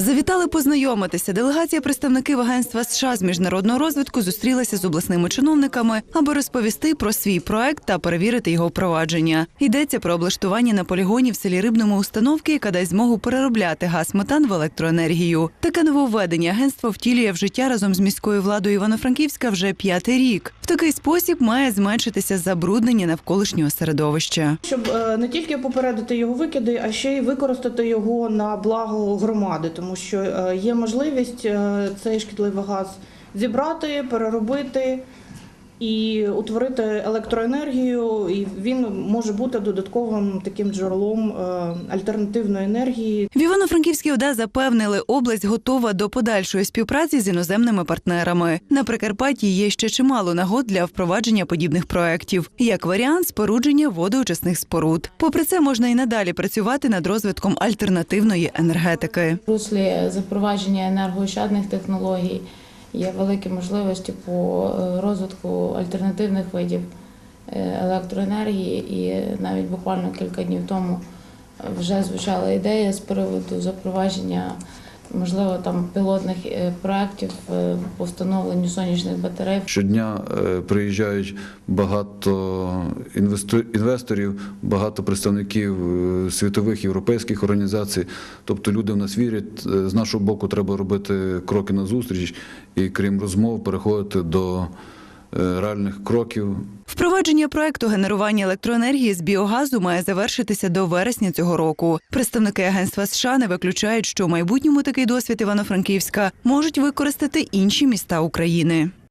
Завітали познайомитися. Делегація представників агентства США з міжнародного розвитку зустрілася з обласними чиновниками, аби розповісти про свій проект та перевірити його впровадження. Йдеться про облаштування на полігоні в селі Рибному установки, яка дасть змогу переробляти газ метан в електроенергію. Таке нововведення агентство втілює в життя разом з міською владою Івано-Франківська вже п'ятий рік. Такий спосіб має зменшитися забруднення навколишнього середовища. щоб е, не тільки попередити його викиди, а ще й використати його на благо громади, тому що е, є можливість е, цей шкідливий газ зібрати, переробити і утворити електроенергію, і він може бути додатковим таким джерелом е, альтернативної енергії В Івано-Франківській ОДА запевнили, область готова до подальшої співпраці з іноземними партнерами. На Прикарпатті є ще чимало нагод для впровадження подібних проєктів, як варіант спорудження водоочисних споруд. Попри це, можна і надалі працювати над розвитком альтернативної енергетики. Руслі запровадження енергоощадних технологій є великі можливості по е, розвитку альтернативних видів е, електроенергії. І навіть буквально кілька днів тому вже звучала ідея з приводу запровадження. Можливо, там пілотних е, проєктів е, по встановленню сонячних батарей Щодня е, приїжджають багато інвесторів, багато представників світових європейських організацій. Тобто люди в нас вірять. З нашого боку треба робити кроки назустріч і крім розмов переходити до реальних кроків. Впровадження проекту генерування електроенергії з біогазу має завершитися до вересня цього року. Представники агентства США не виключають, що в майбутньому такий досвід Івано-Франківська можуть використати інші міста України.